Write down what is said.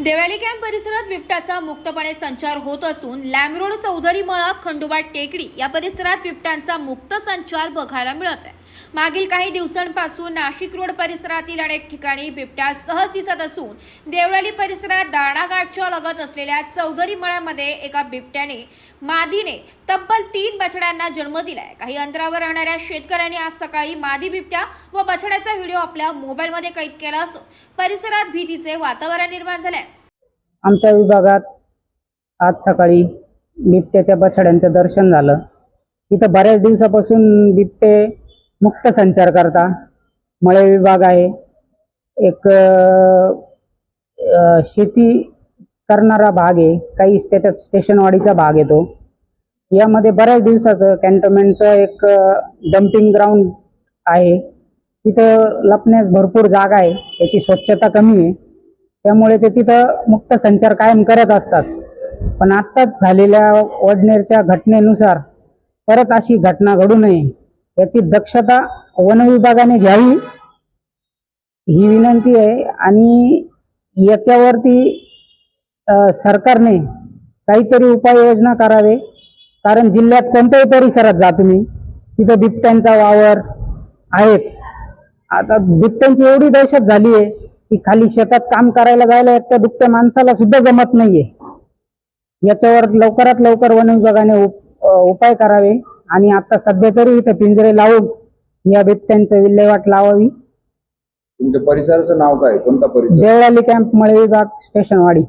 Devali camp परिसरात बिबट्याचा मुक्तपणे संचार होत असून लॅमरोड चौधरी मळा खंडोबा टेकडी या परिसरात बिबट्यांचा मुक्त संचार बघायला मिळत आहे. मागील काही दिवसांपासून नाशिक रोड परिसरातील अनेक ठिकाणी बिबट्या सहज दिसत असून देवळाली परिसरात दाणाघाटच्या लगत असलेल्या चौधरी मळ्यामध्ये एका बिबट्याने मादीने तब्बल तीन बछड्यांना जन्म दिलाय. काही अंतरावर राहणाऱ्या शेतकऱ्यांनी आज सकाळी मादी बिबट्या व बछड्याचा व्हिडिओ आपल्या मोबाईलमध्ये कैद केला असून परिसरात भीतीचे वातावरण निर्माण झालंय. आमच्या विभागात आज सकाळी बिबट्याच्या बछड्यांचं दर्शन झालं. इथं बऱ्याच दिवसापासून बिबटे मुक्त संचार करता. मळे विभाग आहे. एक शेती करणारा भाग आहे. काही त्याच्यात स्टेशनवाडीचा भाग येतो यामध्ये बऱ्याच दिवसाचं कॅन्टोनमेंटचं एक डम्पिंग ग्राउंड आहे. तिथं लपण्यास भरपूर जागा आहे. त्याची स्वच्छता कमी आहे. त्यामुळे ते तिथं मुक्त संचार कायम करत असतात. पण आत्ताच झालेल्या वडनेरच्या घटनेनुसार परत अशी घटना घडू नये याची दक्षता वन विभागाने घ्यावी ही विनंती आहे. आणि याच्यावरती सरकारने काहीतरी उपाययोजना करावे कारण जिल्ह्यात कोणत्याही परिसरात जा तुम्ही. तिथं बिबट्यांचा वावर आहेच. आता बिबट्यांची एवढी दहशत झाली आहे की खाली शेतात काम करायला जायला एकट्या दुकट्या माणसाला सुद्धा जमत नाहीये. याच्यावर लवकरात लवकर वन विभागाने उपाय करावे. आणि आता सध्या तरी इथं पिंजरे लावून या बिबट्यांचं विल्हेवाट लावावी. तुमच्या परिसराचं नाव काय? कोणता परिसर? देवळाली कॅम्प मळे विभाग स्टेशनवाडी.